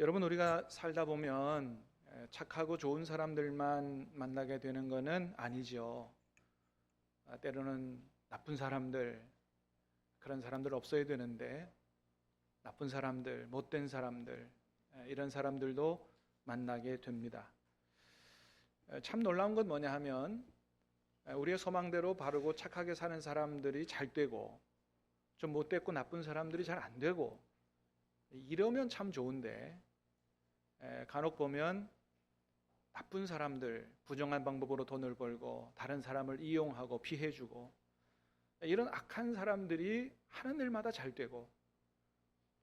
여러분 우리가 살다 보면 착하고 좋은 사람들만 만나게 되는 것은 아니죠. 아, 때로는 나쁜 사람들 그런 사람들 없어야 되는데 나쁜 사람들, 못된 사람들 이런 사람들도 만나게 됩니다. 참 놀라운 건 뭐냐 하면 우리의 소망대로 바르고 착하게 사는 사람들이 잘 되고 좀 못됐고 나쁜 사람들이 잘 안 되고 이러면 참 좋은데 간혹 보면 나쁜 사람들 부정한 방법으로 돈을 벌고 다른 사람을 이용하고 피해주고 이런 악한 사람들이 하는 일마다 잘 되고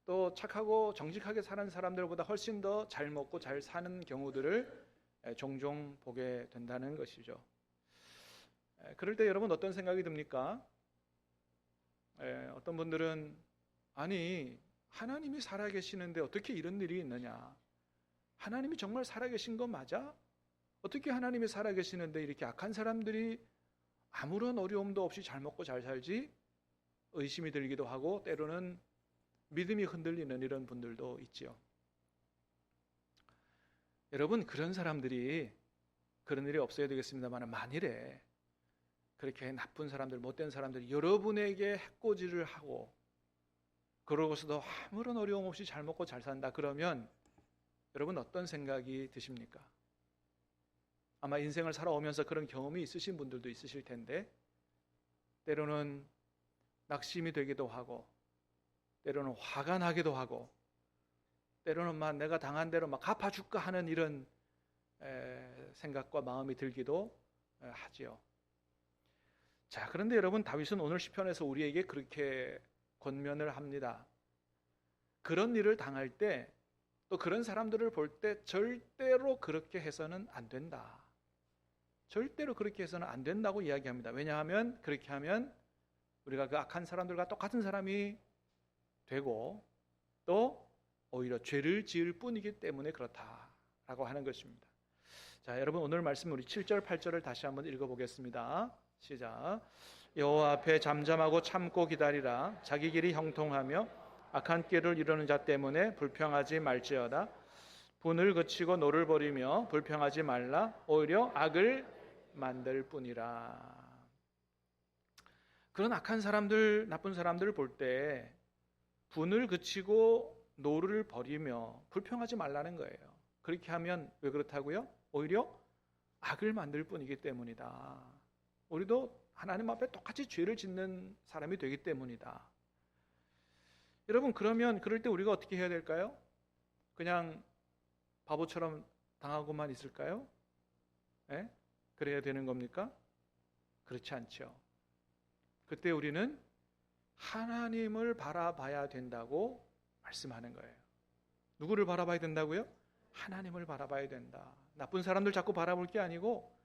또 착하고 정직하게 사는 사람들보다 훨씬 더 잘 먹고 잘 사는 경우들을 종종 보게 된다는 것이죠. 그럴 때 여러분 어떤 생각이 듭니까? 어떤 분들은 아니 하나님이 살아계시는데 어떻게 이런 일이 있느냐? 하나님이 정말 살아계신 거 맞아? 어떻게 하나님이 살아계시는데 이렇게 악한 사람들이 아무런 어려움도 없이 잘 먹고 잘 살지? 의심이 들기도 하고 때로는 믿음이 흔들리는 이런 분들도 있지요. 여러분 그런 사람들이 그런 일이 없어야 되겠습니다만 만일에 그렇게 나쁜 사람들, 못된 사람들이 여러분에게 해코지를 하고 그러고서도 아무런 어려움 없이 잘 먹고 잘 산다 그러면 여러분 어떤 생각이 드십니까? 아마 인생을 살아오면서 그런 경험이 있으신 분들도 있으실 텐데 때로는 낙심이 되기도 하고 때로는 화가 나기도 하고 때로는 막 내가 당한 대로 막 갚아줄까 하는 이런 생각과 마음이 들기도 하지요. 자, 그런데 여러분 다윗은 오늘 시편에서 우리에게 그렇게 권면을 합니다. 그런 일을 당할 때 또 그런 사람들을 볼 때 절대로 그렇게 해서는 안 된다. 절대로 그렇게 해서는 안 된다고 이야기합니다. 왜냐하면 그렇게 하면 우리가 그 악한 사람들과 똑같은 사람이 되고 또 오히려 죄를 지을 뿐이기 때문에 그렇다라고 하는 것입니다. 자, 여러분 오늘 말씀 우리 7절 8절을 다시 한번 읽어 보겠습니다. 시작. 여호와 앞에 잠잠하고 참고 기다리라. 자기 길이 형통하며 악한 길을 이루는 자 때문에 불평하지 말지어다. 분을 그치고 노를 버리며 불평하지 말라. 오히려 악을 만들 뿐이라. 그런 악한 사람들, 나쁜 사람들을 볼 때 분을 그치고 노를 버리며 불평하지 말라는 거예요. 그렇게 하면 왜 그렇다고요? 오히려 악을 만들 뿐이기 때문이다. 우리도 하나님 앞에 똑같이 죄를 짓는 사람이 되기 때문이다. 여러분, 그러면 그럴 때 우리가 어떻게 해야 될까요? 그냥 바보처럼 당하고만 있을까요? 네? 그래야 되는 겁니까? 그렇지 않죠. 그때 우리는 하나님을 바라봐야 된다고 말씀하는 거예요. 누구를 바라봐야 된다고요? 하나님을 바라봐야 된다. 나쁜 사람들 자꾸 바라볼 게 아니고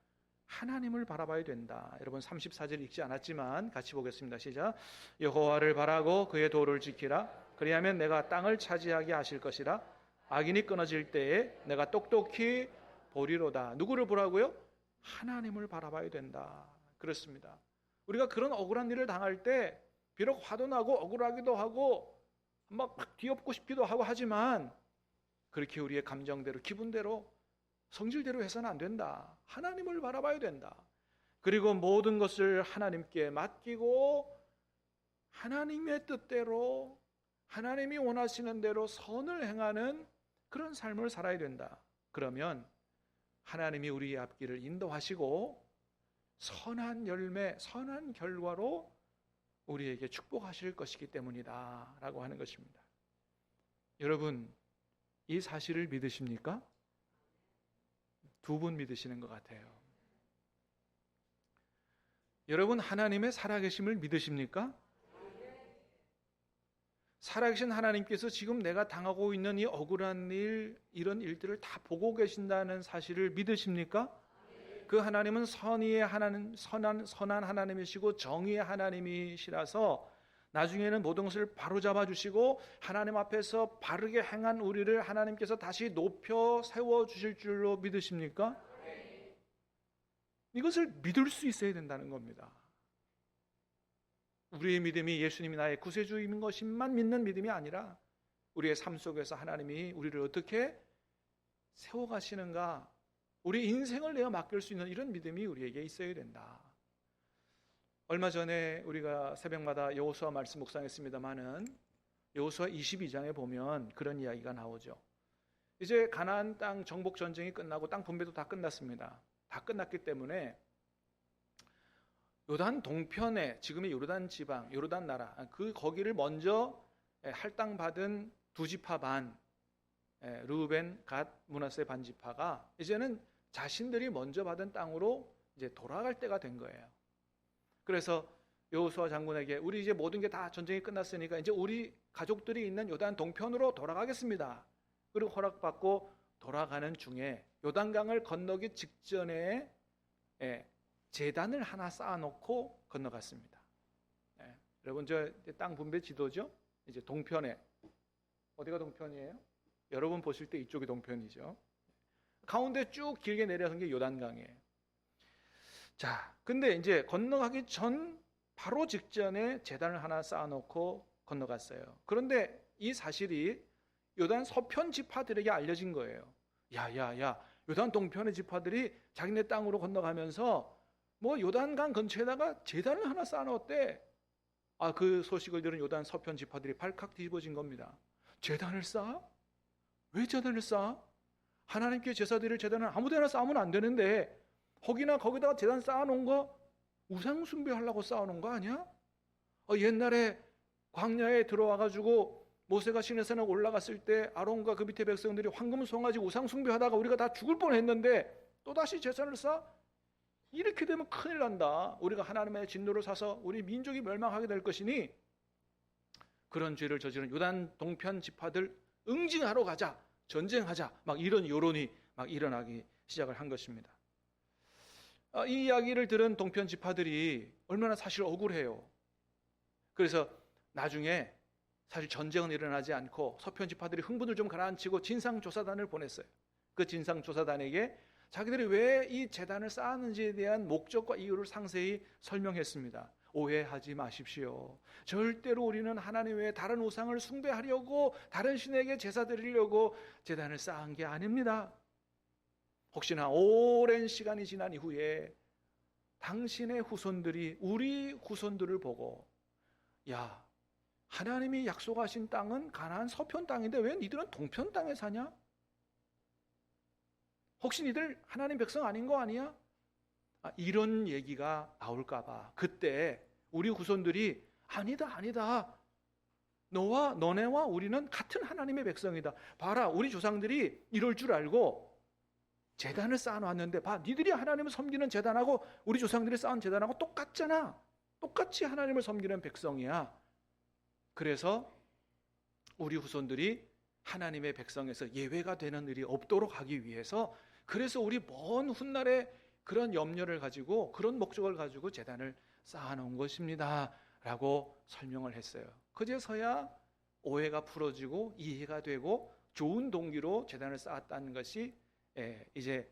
하나님을 바라봐야 된다. 여러분 34절 읽지 않았지만 같이 보겠습니다. 시작. 여호와를 바라고 그의 도를 지키라. 그리하면 내가 땅을 차지하게 하실 것이라. 악인이 끊어질 때에 내가 똑똑히 보리로다. 누구를 보라고요? 하나님을 바라봐야 된다. 그렇습니다. 우리가 그런 억울한 일을 당할 때 비록 화도 나고 억울하기도 하고 막 뒤엎고 싶기도 하고 하지만 그렇게 우리의 감정대로 기분대로 성질대로 해서는 안 된다. 하나님을 바라봐야 된다. 그리고 모든 것을 하나님께 맡기고 하나님의 뜻대로 하나님이 원하시는 대로 선을 행하는 그런 삶을 살아야 된다. 그러면 하나님이 우리의 앞길을 인도하시고 선한 열매, 선한 결과로 우리에게 축복하실 것이기 때문이다. 라고 하는 것입니다. 여러분, 이 사실을 믿으십니까? 두 분 믿으시는 것 같아요. 여러분 하나님의 살아계심을 믿으십니까? 살아계신 하나님께서 지금 내가 당하고 있는 이 억울한 일, 이런 일들을 다 보고 계신다는 사실을 믿으십니까? 그 하나님은 선의의 하나님, 선한, 선한 하나님이시고 정의의 하나님이시라서 나중에는 모든 것을 바로잡아 주시고 하나님 앞에서 바르게 행한 우리를 하나님께서 다시 높여 세워 주실 줄로 믿으십니까? 이것을 믿을 수 있어야 된다는 겁니다. 우리의 믿음이 예수님이 나의 구세주인 것임만 믿는 믿음이 아니라 우리의 삶 속에서 하나님이 우리를 어떻게 세워가시는가, 우리 인생을 내어 맡길 수 있는 이런 믿음이 우리에게 있어야 된다. 얼마 전에 우리가 새벽마다 여호수아 말씀 묵상했습니다마는 여호수아 22장에 보면 그런 이야기가 나오죠. 이제 가나안 땅 정복 전쟁이 끝나고 땅 분배도 다 끝났습니다. 다 끝났기 때문에 요단 동편에 지금의 요르단 지방, 요르단 나라 그 거기를 먼저 할당 받은 두 지파 반 르우벤, 갓, 문하세 반 지파가 이제는 자신들이 먼저 받은 땅으로 이제 돌아갈 때가 된 거예요. 그래서 여호수아 장군에게 우리 이제 모든 게 다 전쟁이 끝났으니까 이제 우리 가족들이 있는 요단 동편으로 돌아가겠습니다. 그리고 허락받고 돌아가는 중에 요단강을 건너기 직전에 재단을 하나 쌓아놓고 건너갔습니다. 네. 여러분 저 땅 분배 지도죠? 이제 동편에 어디가 동편이에요? 여러분 보실 때 이쪽이 동편이죠. 가운데 쭉 길게 내려선 게 요단강이에요. 자, 근데 이제 건너가기 전 바로 직전에 재단을 하나 쌓아놓고 건너갔어요. 그런데 이 사실이 요단 서편 지파들에게 알려진 거예요. 야, 야, 야, 요단 동편의 지파들이 자기네 땅으로 건너가면서 뭐 요단강 근처에다가 재단을 하나 쌓아놓았대. 아, 그 소식을 들은 요단 서편 지파들이 발칵 뒤집어진 겁니다. 재단을 쌓아? 왜 재단을 쌓아? 하나님께 제사 드릴 재단은 아무데나 쌓으면 안 되는데 혹이나 거기다가 재단 쌓아놓은 거 우상 숭배하려고 쌓아놓은 거 아니야? 어, 옛날에 광야에 들어와가지고 모세가 시내산에 올라갔을 때 아론과 그 밑에 백성들이 황금 송아지 우상 숭배하다가 우리가 다 죽을 뻔했는데 또 다시 재산을 쌓아? 이렇게 되면 큰일 난다. 우리가 하나님의 진노를 사서 우리 민족이 멸망하게 될 것이니 그런 죄를 저지른 요단 동편 지파들 응징하러 가자. 전쟁하자. 막 이런 여론이 막 일어나기 시작을 한 것입니다. 아, 이 이야기를 들은 동편 지파들이 얼마나 사실 억울해요. 그래서 나중에 사실 전쟁은 일어나지 않고 서편 지파들이 흥분을 좀 가라앉히고 진상조사단을 보냈어요. 그 진상조사단에게 자기들이 왜 이 재단을 쌓았는지에 대한 목적과 이유를 상세히 설명했습니다. 오해하지 마십시오. 절대로 우리는 하나님 외에 다른 우상을 숭배하려고 다른 신에게 제사 드리려고 재단을 쌓은 게 아닙니다. 혹시나 오랜 시간이 지난 이후에 당신의 후손들이 우리 후손들을 보고 야 하나님이 약속하신 땅은 가나안 서편 땅인데 왜 니들은 동편 땅에 사냐? 혹시 니들 하나님 백성 아닌 거 아니야? 아, 이런 얘기가 나올까봐 그때 우리 후손들이 아니다 아니다 너와 너네와 우리는 같은 하나님의 백성이다 봐라 우리 조상들이 이럴 줄 알고 재단을 쌓아놨는데 봐 니들이 하나님을 섬기는 재단하고 우리 조상들이 쌓은 재단하고 똑같잖아 똑같이 하나님을 섬기는 백성이야 그래서 우리 후손들이 하나님의 백성에서 예외가 되는 일이 없도록 하기 위해서 그래서 우리 먼 훗날에 그런 염려를 가지고 그런 목적을 가지고 재단을 쌓아놓은 것입니다. 라고 설명을 했어요. 그제서야 오해가 풀어지고 이해가 되고 좋은 동기로 재단을 쌓았다는 것이 예, 이제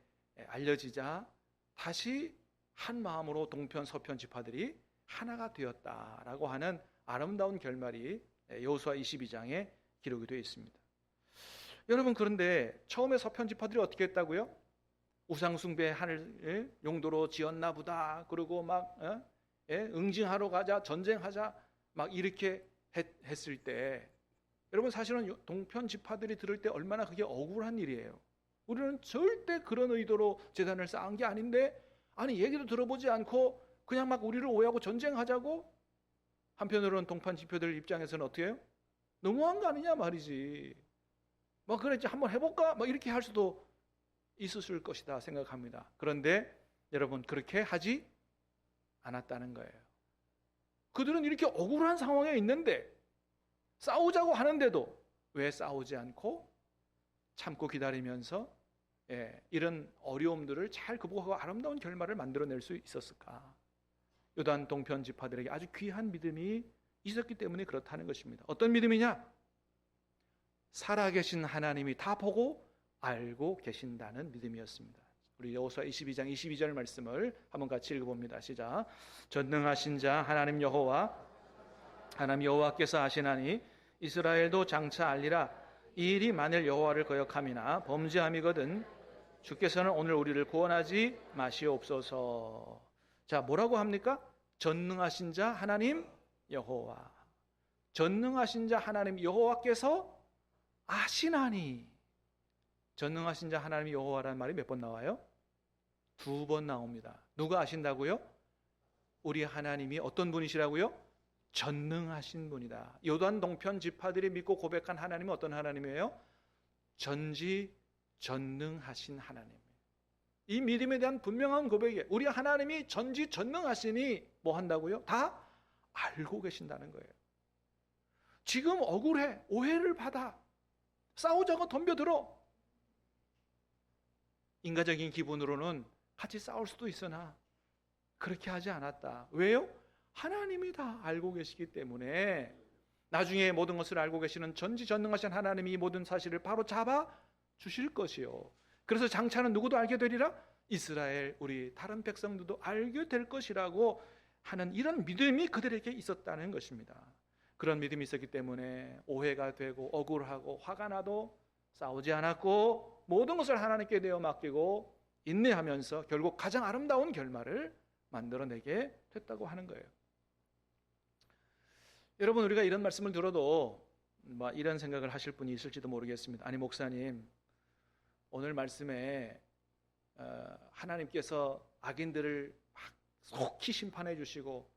알려지자 다시 한 마음으로 동편 서편 지파들이 하나가 되었다라고 하는 아름다운 결말이 여호수아 22장에 기록이 되어 있습니다. 여러분 그런데 처음에 서편 지파들이 어떻게 했다고요? 우상 숭배할 용도로 지었나 보다. 그리고 막 어? 예? 응징하러 가자, 전쟁하자 막 이렇게 했, 을때 여러분 사실은 동편 지파들이 들을 때 얼마나 그게 억울한 일이에요. 우리는 절대 그런 의도로 재단을 쌓은 게 아닌데 아니 얘기도 들어보지 않고 그냥 막 우리를 오해하고 전쟁하자고 한편으로는 동판 지표들 입장에서는 어떻게 해요? 너무한 거 아니냐 말이지. 뭐 그랬지 한번 해볼까? 뭐 이렇게 할 수도 있었을 것이다 생각합니다. 그런데 여러분 그렇게 하지 않았다는 거예요. 그들은 이렇게 억울한 상황에 있는데 싸우자고 하는데도 왜 싸우지 않고 참고 기다리면서 예, 이런 어려움들을 잘 극복하고 아름다운 결말을 만들어낼 수 있었을까? 요단 동편 지파들에게 아주 귀한 믿음이 있었기 때문에 그렇다는 것입니다. 어떤 믿음이냐? 살아계신 하나님이 다 보고 알고 계신다는 믿음이었습니다. 우리 여호수아 22장 22절 말씀을 한번 같이 읽어봅니다. 시작. 전능하신 자 하나님 여호와 하나님 여호와께서 하시나니 이스라엘도 장차 알리라 이 일이 만일 여호와를 거역함이나 범죄함이거든 주께서는 오늘 우리를 구원하지 마시옵소서. 자, 뭐라고 합니까? 전능하신 자 하나님 여호와. 전능하신 자 하나님 여호와께서 아시나니. 전능하신 자 하나님 여호와라는 말이 몇 번 나와요? 두 번 나옵니다. 누가 아신다고요? 우리 하나님이 어떤 분이시라고요? 전능하신 분이다. 요단 동편 지파들이 믿고 고백한 하나님은 어떤 하나님이에요? 전지 전능하신 하나님. 이 믿음에 대한 분명한 고백이에요. 우리 하나님이 전지 전능하시니 뭐 한다고요? 다 알고 계신다는 거예요. 지금 억울해, 오해를 받아, 싸우자고 덤벼들어. 인간적인 기분으로는 같이 싸울 수도 있으나 그렇게 하지 않았다. 왜요? 하나님이 다 알고 계시기 때문에 나중에 모든 것을 알고 계시는 전지전능하신 하나님이 이 모든 사실을 바로 잡아 주실 것이요. 그래서 장차는 누구도 알게 되리라 이스라엘 우리 다른 백성들도 알게 될 것이라고 하는 이런 믿음이 그들에게 있었다는 것입니다. 그런 믿음이 있었기 때문에 오해가 되고 억울하고 화가 나도 싸우지 않았고 모든 것을 하나님께 내어 맡기고 인내하면서 결국 가장 아름다운 결말을 만들어내게 됐다고 하는 거예요. 여러분 우리가 이런 말씀을 들어도 뭐 이런 생각을 하실 분이 있을지도 모르겠습니다. 아니 목사님 오늘 말씀에 어, 하나님께서 악인들을 막 속히 심판해 주시고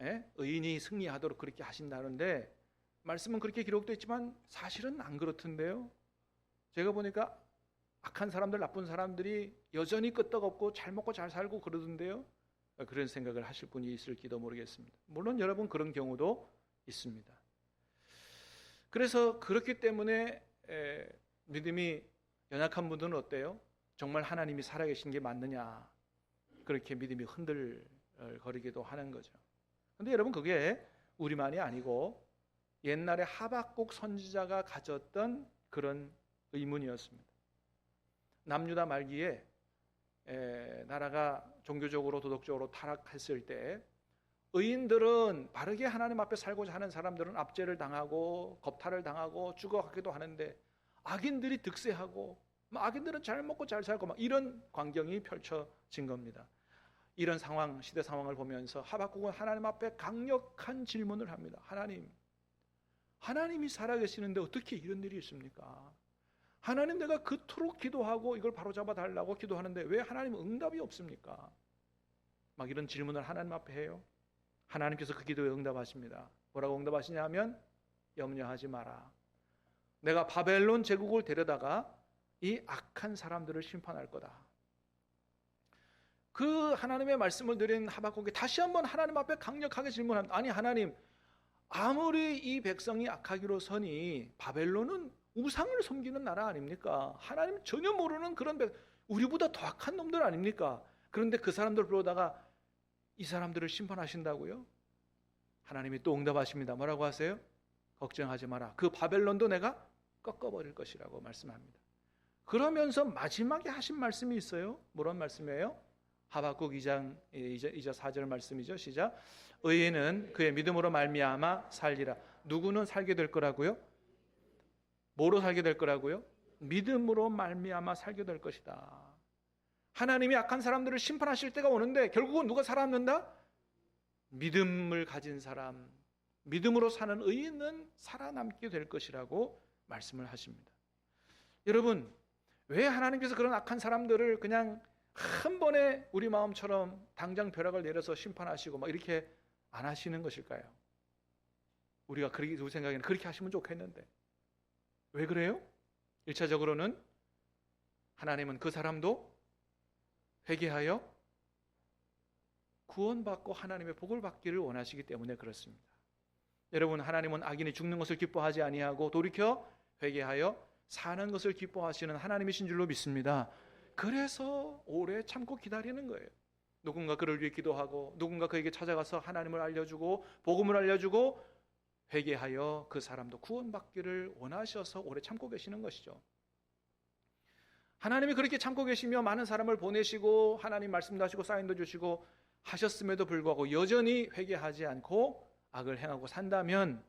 예? 의인이 승리하도록 그렇게 하신다는데 말씀은 그렇게 기록되어 있지만 사실은 안 그렇던데요. 제가 보니까 악한 사람들, 나쁜 사람들이 여전히 끄떡없고 잘 먹고 잘 살고 그러던데요. 그런 생각을 하실 분이 있을지도 모르겠습니다. 물론 여러분 그런 경우도 있습니다. 그래서 그렇기 때문에 에, 믿음이 연약한 분들은 어때요? 정말 하나님이 살아계신 게 맞느냐? 그렇게 믿음이 흔들거리기도 하는 거죠. 근데 여러분 그게 우리만이 아니고 옛날에 하박국 선지자가 가졌던 그런 의문이었습니다. 남유다 말기에 에, 나라가 종교적으로 도덕적으로 타락했을 때 의인들은 바르게 하나님 앞에 살고자 하는 사람들은 압제를 당하고 겁탈을 당하고 죽어가기도 하는데 악인들이 득세하고 악인들은 잘 먹고 잘 살고 막 이런 광경이 펼쳐진 겁니다. 이런 상황 시대 상황을 보면서 하박국은 하나님 앞에 강력한 질문을 합니다. 하나님, 하나님이 살아계시는데 어떻게 이런 일이 있습니까? 하나님 내가 그토록 기도하고 이걸 바로잡아 달라고 기도하는데 왜 하나님 응답이 없습니까? 막 이런 질문을 하나님 앞에 해요. 하나님께서 그 기도에 응답하십니다. 뭐라고 응답하시냐면 염려하지 마라. 내가 바벨론 제국을 데려다가 이 악한 사람들을 심판할 거다. 그 하나님의 말씀을 드린 하박국이 다시 한번 하나님 앞에 강력하게 질문합니다. 아니 하나님 아무리 이 백성이 악하기로 서니 바벨론은 우상을 섬기는 나라 아닙니까? 하나님 전혀 모르는 그런 백 우리보다 더 악한 놈들 아닙니까? 그런데 그 사람들 불러다가 이 사람들을 심판하신다고요? 하나님이 또 응답하십니다. 뭐라고 하세요? 걱정하지 마라. 그 바벨론도 내가 꺾어버릴 것이라고 말씀합니다. 그러면서 마지막에 하신 말씀이 있어요. 뭐란 말씀이에요? 하박국 2장 이제 이제 4절 말씀이죠. 시작. 의인은 그의 믿음으로 말미암아 살리라. 누구는 살게 될 거라고요? 뭐로 살게 될 거라고요? 믿음으로 말미암아 살게 될 것이다. 하나님이 악한 사람들을 심판하실 때가 오는데 결국은 누가 살아남는다? 믿음을 가진 사람, 믿음으로 사는 의인은 살아남게 될 것이라고 말씀을 하십니다. 여러분, 왜 하나님께서 그런 악한 사람들을 그냥 한 번에 우리 마음처럼 당장 벼락을 내려서 심판하시고 막 이렇게 안 하시는 것일까요? 우리가 그렇게 우리 생각에는 그렇게 하시면 좋겠는데 왜 그래요? 일차적으로는 하나님은 그 사람도 회개하여 구원받고 하나님의 복을 받기를 원하시기 때문에 그렇습니다. 여러분 하나님은 악인이 죽는 것을 기뻐하지 아니하고 돌이켜 회개하여 사는 것을 기뻐하시는 하나님이신 줄로 믿습니다. 그래서 오래 참고 기다리는 거예요. 누군가 그를 위해 기도하고 누군가 그에게 찾아가서 하나님을 알려주고 복음을 알려주고 회개하여 그 사람도 구원받기를 원하셔서 오래 참고 계시는 것이죠. 하나님이 그렇게 참고 계시며 많은 사람을 보내시고 하나님 말씀도 하시고 사인도 주시고 하셨음에도 불구하고 여전히 회개하지 않고 악을 행하고 산다면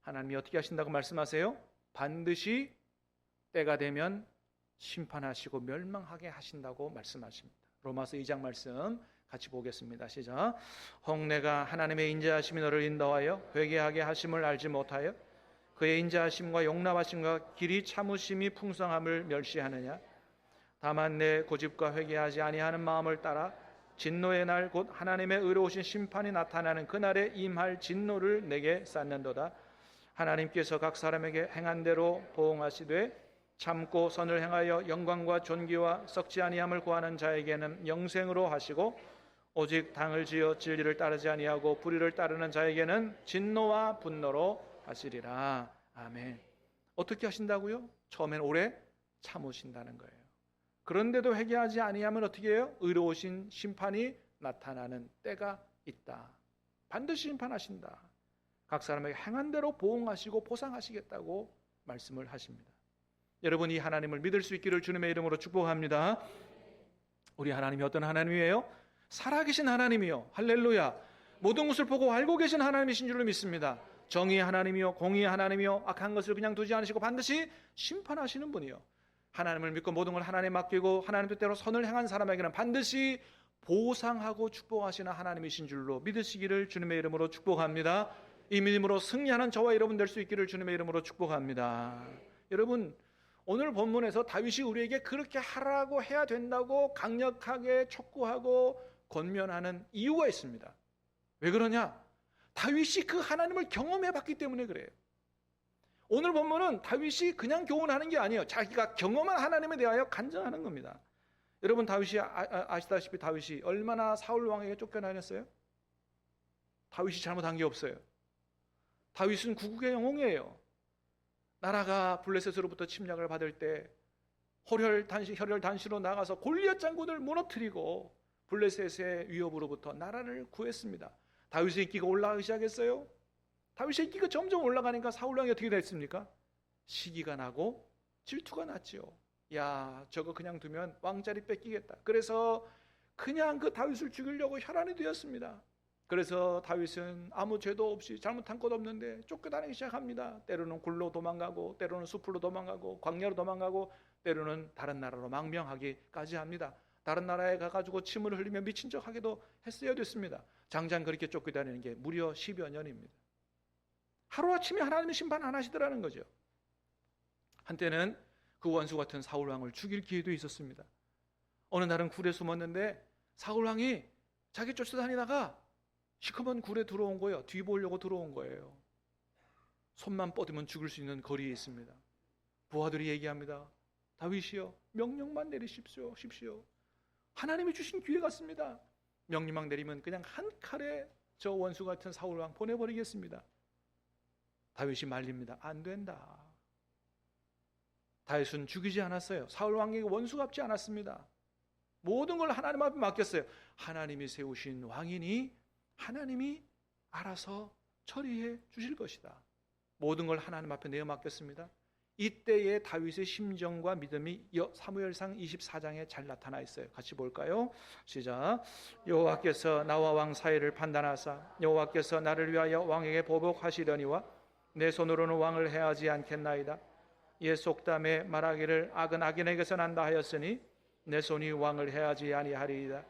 하나님이 어떻게 하신다고 말씀하세요? 반드시 때가 되면 심판하시고 멸망하게 하신다고 말씀하십니다. 로마서 2장 말씀 같이 보겠습니다. 시작. 홍내가 하나님의 인자하심이 너를 인도하여 회개하게 하심을 알지 못하여 그의 인자하심과 용납하심과 길이 참으심이 풍성함을 멸시하느냐 다만 내 고집과 회개하지 아니하는 마음을 따라 진노의 날 곧 하나님의 의로우신 심판이 나타나는 그날에 임할 진노를 내게 쌓는도다 하나님께서 각 사람에게 행한 대로 보응하시되 참고 선을 행하여 영광과 존귀와 썩지 아니함을 구하는 자에게는 영생으로 하시고 오직 당을 지어 진리를 따르지 아니하고 불의를 따르는 자에게는 진노와 분노로 하시리라. 아멘. 어떻게 하신다고요? 처음엔 오래 참으신다는 거예요. 그런데도 회개하지 아니하면 어떻게 해요? 의로우신 심판이 나타나는 때가 있다. 반드시 심판하신다. 각 사람에게 행한 대로 보응하시고 보상하시겠다고 말씀을 하십니다. 여러분 이 하나님을 믿을 수 있기를 주님의 이름으로 축복합니다. 우리 하나님이 어떤 하나님이에요? 살아계신 하나님이요. 할렐루야. 모든 것을 보고 알고 계신 하나님이신 줄로 믿습니다. 정의의 하나님이요, 공의의 하나님이요, 악한 것을 그냥 두지 않으시고 반드시 심판하시는 분이요. 하나님을 믿고 모든 걸 하나님에 맡기고 하나님 뜻대로 선을 행한 사람에게는 반드시 보상하고 축복하시는 하나님이신 줄로 믿으시기를 주님의 이름으로 축복합니다. 이 믿음으로 승리하는 저와 여러분 될 수 있기를 주님의 이름으로 축복합니다. 여러분 오늘 본문에서 다윗이 우리에게 그렇게 하라고 해야 된다고 강력하게 촉구하고 권면하는 이유가 있습니다. 왜 그러냐? 다윗이 그 하나님을 경험해 봤기 때문에 그래요. 오늘 본문은 다윗이 그냥 교훈하는 게 아니에요. 자기가 경험한 하나님에 대하여 간증하는 겁니다. 여러분 다윗이 아, 시다시피 다윗이 얼마나 사울 왕에게 쫓겨나녔어요? 다윗이 잘못한 게 없어요. 다윗은 구국의 영웅이에요. 나라가 블레셋으로부터 침략을 받을 때 혈혈 단시 혈혈 단시로 나가서 골리앗 장군을 무너뜨리고 블레셋의 위협으로부터 나라를 구했습니다. 다윗의 인기가 올라가기 시작했어요. 다윗의 인기가 점점 올라가니까 사울 왕이 어떻게 됐습니까? 시기가 나고 질투가 났지요. 야, 저거 그냥 두면 왕자리 뺏기겠다. 그래서 그냥 그 다윗을 죽이려고 혈안이 되었습니다. 그래서 다윗은 아무 죄도 없이 잘못한 것 없는데 쫓겨다니기 시작합니다. 때로는 굴로 도망가고, 때로는 숲으로 도망가고, 광야로 도망가고, 때로는 다른 나라로 망명하기까지 합니다. 다른 나라에 가가지고 침을 흘리며 미친 척하기도 했어야 됐습니다. 장장 그렇게 쫓겨다니는 게 무려 10여 년입니다. 하루아침에 하나님의 심판 안 하시더라는 거죠. 한때는 그 원수 같은 사울 왕을 죽일 기회도 있었습니다. 어느 날은 굴에 숨었는데 사울 왕이 자기 쫓아다니다가 시커먼 굴에 들어온 거예요. 뒤 보려고 들어온 거예요. 손만 뻗으면 죽을 수 있는 거리에 있습니다. 부하들이 얘기합니다. 다윗이요, 명령만 내리십시오. 십시오. 하나님이 주신 기회 같습니다. 명령만 내리면 그냥 한 칼에 저 원수 같은 사울 왕 보내버리겠습니다. 다윗이 말립니다. 안 된다. 다윗은 죽이지 않았어요. 사울 왕에게 원수 갚지 않았습니다. 모든 걸 하나님 앞에 맡겼어요. 하나님이 세우신 왕이니 하나님이 알아서 처리해 주실 것이다. 모든 걸 하나님 앞에 내어 맡겼습니다. 이때의 다윗의 심정과 믿음이 사무엘상 24장에 잘 나타나 있어요. 같이 볼까요? 시작. 여호와께서 나와 왕 사이를 판단하사 여호와께서 나를 위하여 왕에게 보복하시려니와 내 손으로는 왕을 해하지 않겠나이다. 예 속담에 말하기를 악은 악인에게서 난다 하였으니 내 손이 왕을 해하지 아니하리이다.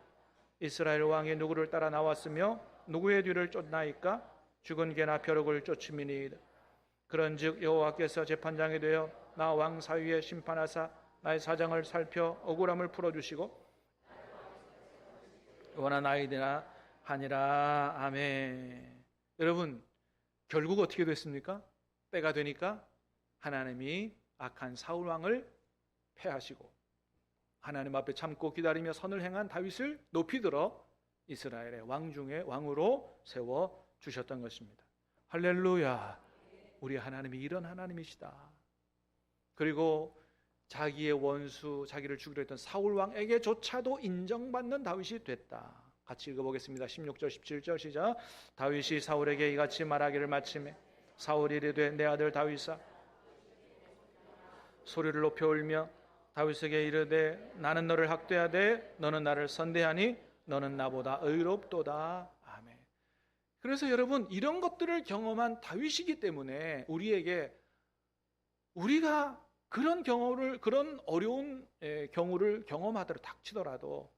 이스라엘 왕이 누구를 따라 나왔으며 누구의 뒤를 쫓나이까 죽은 개나 벼룩을 쫓음이니이다. 그런즉 여호와께서 재판장이 되어 나 왕 사위에 심판하사 나의 사정을 살펴 억울함을 풀어주시고 원한 아이디나 하니라 아멘. 여러분 결국 어떻게 됐습니까? 때가 되니까 하나님이 악한 사울 왕을 패하시고 하나님 앞에 참고 기다리며 선을 행한 다윗을 높이 들어 이스라엘의 왕 중에 왕으로 세워 주셨던 것입니다. 할렐루야. 우리 하나님이 이런 하나님이시다. 그리고 자기의 원수, 자기를 죽이려 했던 사울 왕에게조차도 인정받는 다윗이 됐다. 같이 읽어보겠습니다. 16절, 17절 시작. 다윗이 사울에게 이같이 말하기를 마침에 사울이 이르되 내 아들 다윗아 소리를 높여 울며 다윗에게 이르되 나는 너를 학대하되 너는 나를 선대하니 너는 나보다 의롭도다. 아멘. 그래서 여러분 이런 것들을 경험한 다윗이기 때문에 우리에게 우리가 그런 경험을 그런 어려운 예, 경우를 경험하더라도 닥치더라도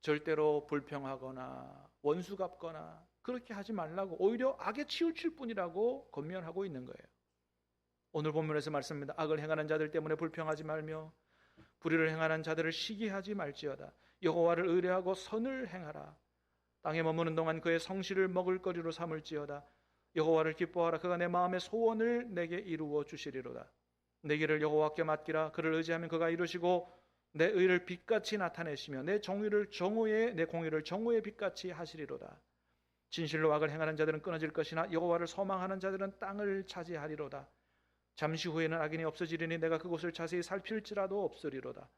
절대로 불평하거나 원수 갚거나 그렇게 하지 말라고 오히려 악에 치우칠 뿐이라고 권면하고 있는 거예요. 오늘 본문에서 말씀입니다. 악을 행하는 자들 때문에 불평하지 말며 불의를 행하는 자들을 시기하지 말지어다. 여호와를 의뢰하고 선을 행하라. 땅에 머무는 동안 그의 성실을 먹을 거리로 삼을지어다. 여호와를 기뻐하라. 그가 내 마음의 소원을 내게 이루어 주시리로다. 내 길을 여호와께 맡기라. 그를 의지하면 그가 이루시고 내 의를 빛같이 나타내시며 내 정의를 정오의 내 공의를 정오의 빛같이 하시리로다. 진실로 악을 행하는 자들은 끊어질 것이나 여호와를 소망하는 자들은 땅을 차지하리로다. 잠시 후에는 악인이 없어지리니 내가 그곳을 자세히 살필지라도 없으리로다.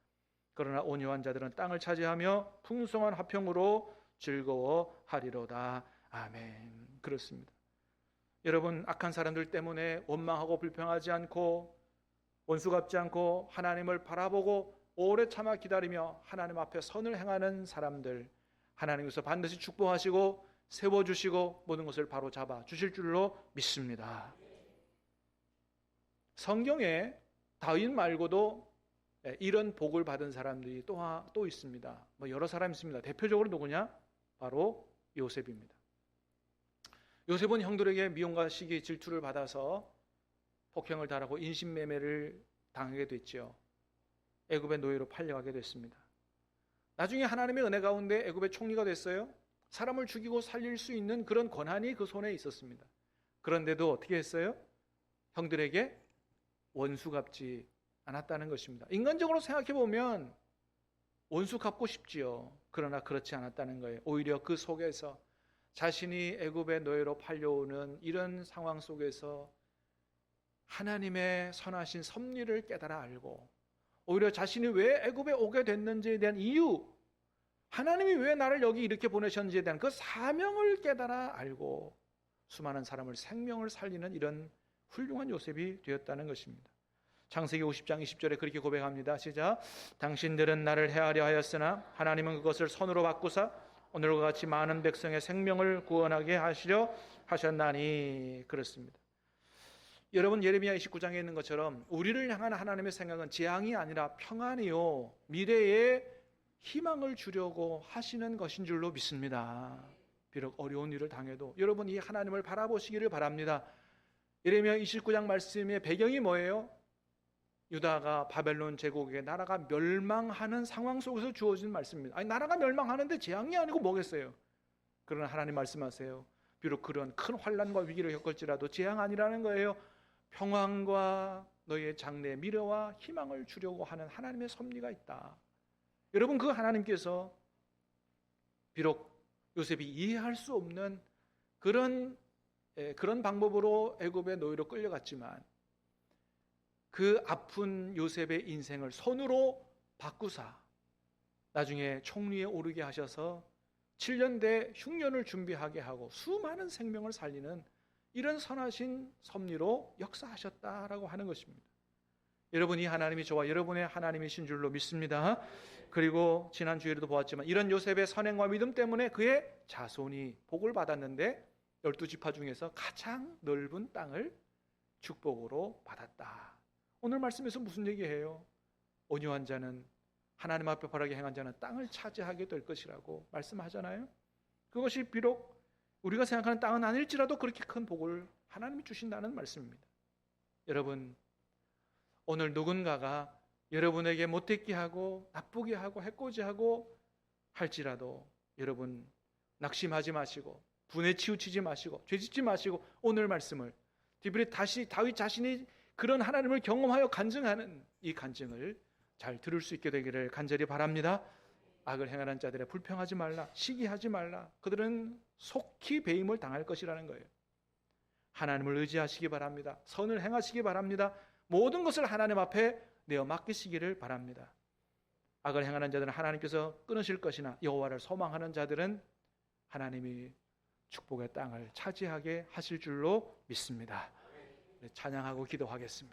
그러나 온유한 자들은 땅을 차지하며 풍성한 화평으로 즐거워하리로다. 아멘. 그렇습니다. 여러분 악한 사람들 때문에 원망하고 불평하지 않고 원수 갚지 않고 하나님을 바라보고 오래 참아 기다리며 하나님 앞에 선을 행하는 사람들 하나님께서 반드시 축복하시고 세워 주시고 모든 것을 바로 잡아 주실 줄로 믿습니다. 성경에 다윗 말고도 이런 복을 받은 사람들이 또, 하- 또 있습니다. 뭐 여러 사람 있습니다. 대표적으로 누구냐? 바로 요셉입니다. 요셉은 형들에게 미움과 시기 질투를 받아서 폭행을 당하고 인신매매를 당하게 됐지요. 애굽의 노예로 팔려가게 됐습니다. 나중에 하나님의 은혜 가운데 애굽의 총리가 됐어요. 사람을 죽이고 살릴 수 있는 그런 권한이 그 손에 있었습니다. 그런데도 어떻게 했어요? 형들에게 원수 갚지 않았다는 것입니다. 인간적으로 생각해 보면 원수 갚고 싶지요. 그러나 그렇지 않았다는 거예요. 오히려 그 속에서 자신이 애굽의 노예로 팔려오는 이런 상황 속에서 하나님의 선하신 섭리를 깨달아 알고 오히려 자신이 왜 애굽에 오게 됐는지에 대한 이유 하나님이 왜 나를 여기 이렇게 보내셨는지에 대한 그 사명을 깨달아 알고 수많은 사람을 생명을 살리는 이런 훌륭한 요셉이 되었다는 것입니다. 창세기 50장 20절에 그렇게 고백합니다. 시작. 당신들은 나를 해하려 하였으나 하나님은 그것을 선으로 바꾸사 오늘과 같이 많은 백성의 생명을 구원하게 하시려 하셨나니 그렇습니다. 여러분 예레미야 29장에 있는 것처럼 우리를 향한 하나님의 생각은 재앙이 아니라 평안이요 미래에 희망을 주려고 하시는 것인 줄로 믿습니다. 비록 어려운 일을 당해도 여러분 이 하나님을 바라보시기를 바랍니다. 예레미야 29장 말씀의 배경이 뭐예요? 유다가 바벨론 제국의 나라가 멸망하는 상황 속에서 주어진 말씀입니다. 아니 나라가 멸망하는데 재앙이 아니고 뭐겠어요? 그러나 하나님 말씀하세요. 비록 그런 큰 환란과 위기를 겪을지라도 재앙 아니라는 거예요. 평안과 너의 장래 미래와 희망을 주려고 하는 하나님의 섭리가 있다. 여러분 그 하나님께서 비록 요셉이 이해할 수 없는 그런 예, 그런 방법으로 애굽의 노예로 끌려갔지만 그 아픈 요셉의 인생을 손으로 바꾸사 나중에 총리에 오르게 하셔서 7년 대 흉년을 준비하게 하고 수많은 생명을 살리는 이런 선하신 섭리로 역사하셨다라고 하는 것입니다. 여러분이 하나님이 저와 여러분의 하나님이신 줄로 믿습니다. 그리고 지난 주에도 보았지만 이런 요셉의 선행과 믿음 때문에 그의 자손이 복을 받았는데 열두 지파 중에서 가장 넓은 땅을 축복으로 받았다. 오늘 말씀에서 무슨 얘기해요? 온유한 자는 하나님 앞에 바라게 행한 자는 땅을 차지하게 될 것이라고 말씀하잖아요. 그것이 비록 우리가 생각하는 땅은 아닐지라도 그렇게 큰 복을 하나님이 주신다는 말씀입니다. 여러분, 오늘 누군가가 여러분에게 못되게 하고 나쁘게 하고 해코지하고 할지라도 여러분 낙심하지 마시고 분에 치우치지 마시고 죄짓지 마시고 오늘 말씀을 디브리 다시 다윗 자신이 그런 하나님을 경험하여 간증하는 이 간증을 잘 들을 수 있게 되기를 간절히 바랍니다. 악을 행하는 자들의 불평하지 말라, 시기하지 말라. 그들은 속히 배임을 당할 것이라는 거예요. 하나님을 의지하시기 바랍니다. 선을 행하시기 바랍니다. 모든 것을 하나님 앞에 내어 맡기시기를 바랍니다. 악을 행하는 자들은 하나님께서 끊으실 것이나 여호와를 소망하는 자들은 하나님이 축복의 땅을 차지하게 하실 줄로 믿습니다. 찬양하고 기도하겠습니다.